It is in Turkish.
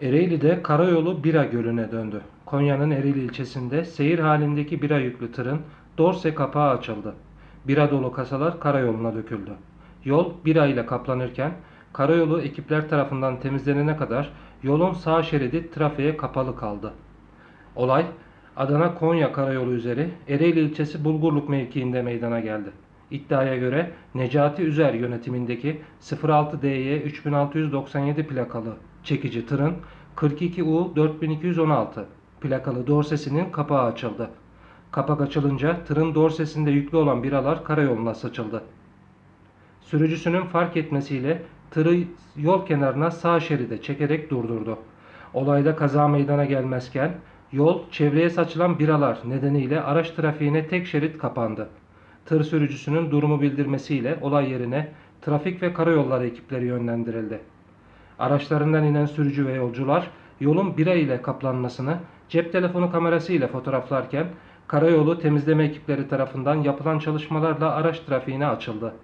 Ereğli'de karayolu bira gölüne döndü. Konya'nın Ereğli ilçesinde seyir halindeki bira yüklü tırın dorse kapağı açıldı. Bira dolu kasalar karayoluna döküldü. Yol bira ile kaplanırken karayolu ekipler tarafından temizlenene kadar yolun sağ şeridi trafiğe kapalı kaldı. Olay Adana-Konya karayolu üzeri Ereğli ilçesi Bulgurluk mevkiinde meydana geldi. İddiaya göre Necati Üzer yönetimindeki 06DY 3697 plakalı çekici tırın 42U 4216 plakalı dorsesinin kapağı açıldı. Kapak açılınca tırın dorsesinde yüklü olan biralar karayoluna saçıldı. Sürücüsünün fark etmesiyle tırı yol kenarına sağ şeride çekerek durdurdu. Olayda kaza meydana gelmezken yol çevreye saçılan biralar nedeniyle araç trafiğine tek şerit kapandı. Tır sürücüsünün durumu bildirmesiyle olay yerine trafik ve karayolları ekipleri yönlendirildi. Araçlarından inen sürücü ve yolcular yolun bira ile kaplanmasını cep telefonu kamerası ile fotoğraflarken karayolu temizleme ekipleri tarafından yapılan çalışmalarla araç trafiğine açıldı.